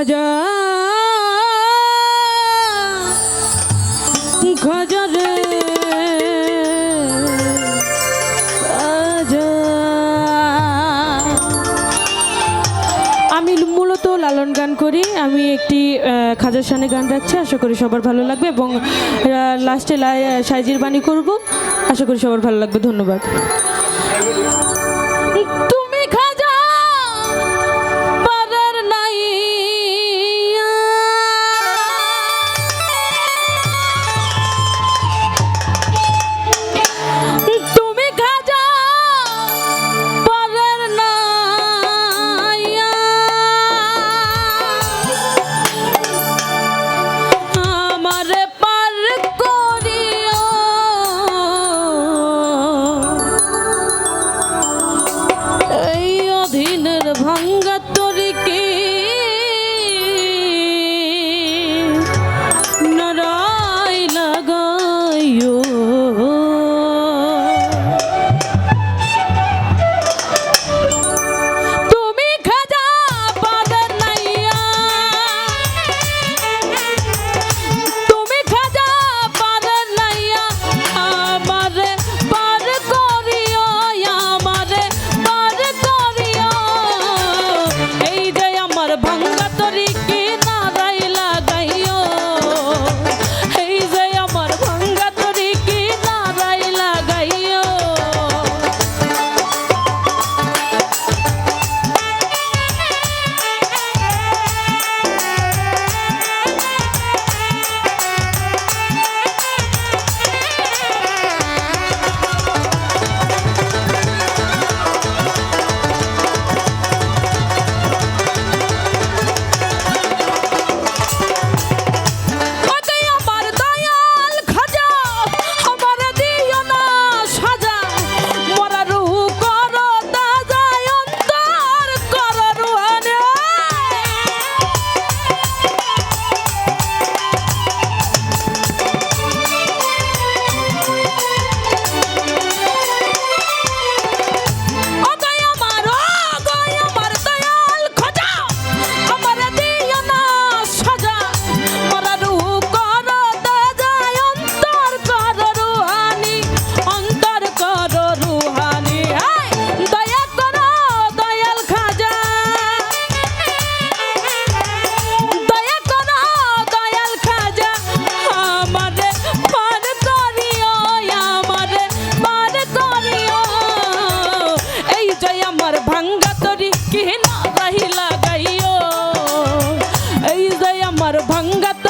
আমি মূলত লালন গান করি। আমি একটি খাজার সানে গান রাখছি। আশা করি সবার ভালো লাগবে এবং লাস্টে সাইজির বাণী করব। আশা করি সবার ভালো লাগবে। ধন্যবাদ। আর